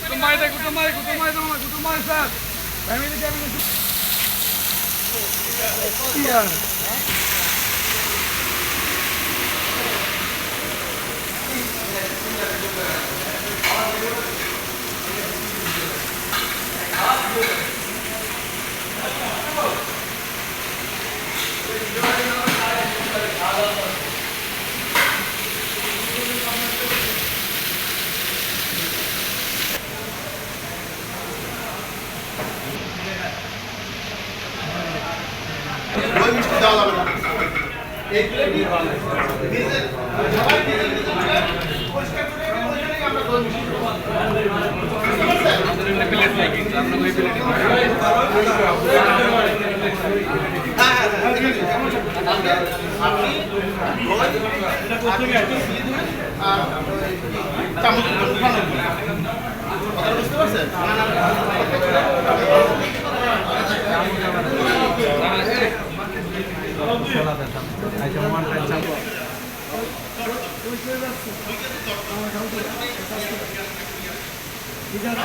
కుటుంబాయి కుటుంబాయి కుటుంబాయి Thank you. দই মিষ্টি দেবো। বুঝতে পারছেন? ঠিক আছে।